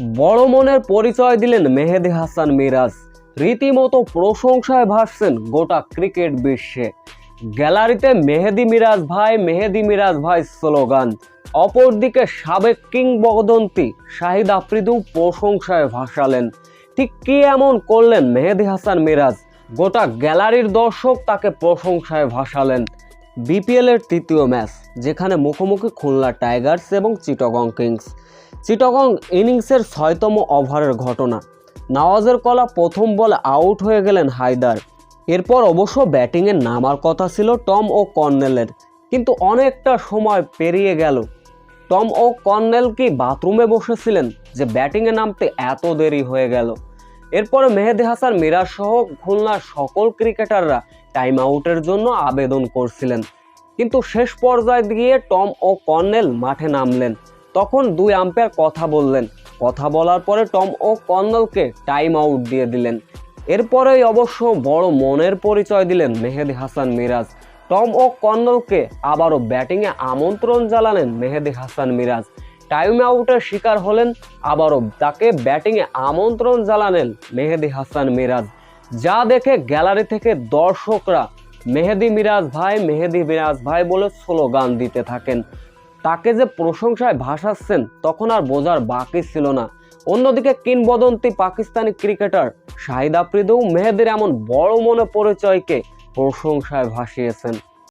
বড় মনের পরিচয় দিলেন মেহেদি হাসান মিরাজ। রীতিমতো প্রশংসায় ভাসছেন গোটা ক্রিকেট বিশ্বে। গ্যালারিতে মেহেদি মিরাজ ভাই, মেহেদি মিরাজ ভাই স্লোগান। অপরদিকে সাবেক কিংবদন্তি শাহিদ আফ্রিদিও প্রশংসায় ভাসালেন। ঠিক কি এমন করলেন মেহেদি হাসান মিরাজ? গোটা গ্যালারির দর্শক তাকে প্রশংসায় ভাসালেন। বিপিএল এর তৃতীয় ম্যাচ, যেখানে মুখোমুখি খুলনা টাইগার্স এবং চিটগং কিংস। চিটগং ইনিংসের ছয়তম ওভারের ঘটনা। নওয়াজের কলা প্রথম বলে আউট হয়ে গেলেন হায়দার। এরপর অবশ্য ব্যাটিংয়ে নামার কথা ছিল টম ও কর্নেলের, কিন্তু অনেকটা সময় পেরিয়ে গেল। টম ও কর্নেল কি বাথরুমে বসেছিলেন যে ব্যাটিংয়ে নামতে এত দেরি হয়ে গেল? এরপরে মেহেদি হাসান মিরাজ সহ খুলনার সকল ক্রিকেটাররা টাইম আউটের জন্য আবেদন করছিলেন। কিন্তু শেষ পর্যায়ে গিয়ে টম ও কর্নেল মাঠে নামলেন। তখন দুই আম্পায়ার কথা বললেন। কথা বলার পরে টম ও কর্নেলকে টাইম আউট দিয়ে দিলেন। এরপরেই অবশ্য বড় মনের পরিচয় দিলেন মেহেদি হাসান মিরাজ। টম ও কর্নেলকে আবারও ব্যাটিংয়ে আমন্ত্রণ জানালেন মেহেদি হাসান মিরাজ। টাইম আউটের শিকার হলেন, আবারও তাকে ব্যাটিংয়ে আমন্ত্রণ জানালেন মেহেদি হাসান মিরাজ। যা দেখে গ্যালারি থেকে দর্শকরা মেহেদি মিরাজ ভাই, মেহেদি মিরাজ ভাই বলে স্লোগান দিতে থাকেন। তাকে যে প্রশংসায় ভাসাচ্ছেন, তখন আর বোঝার বাকি ছিল না। অন্যদিকে কিংবদন্তি পাকিস্তানি ক্রিকেটার শাহিদ আফ্রিদেও মেহেদির এমন বড় মনে পরিচয়কে প্রশংসায় ভাসিয়েছেন।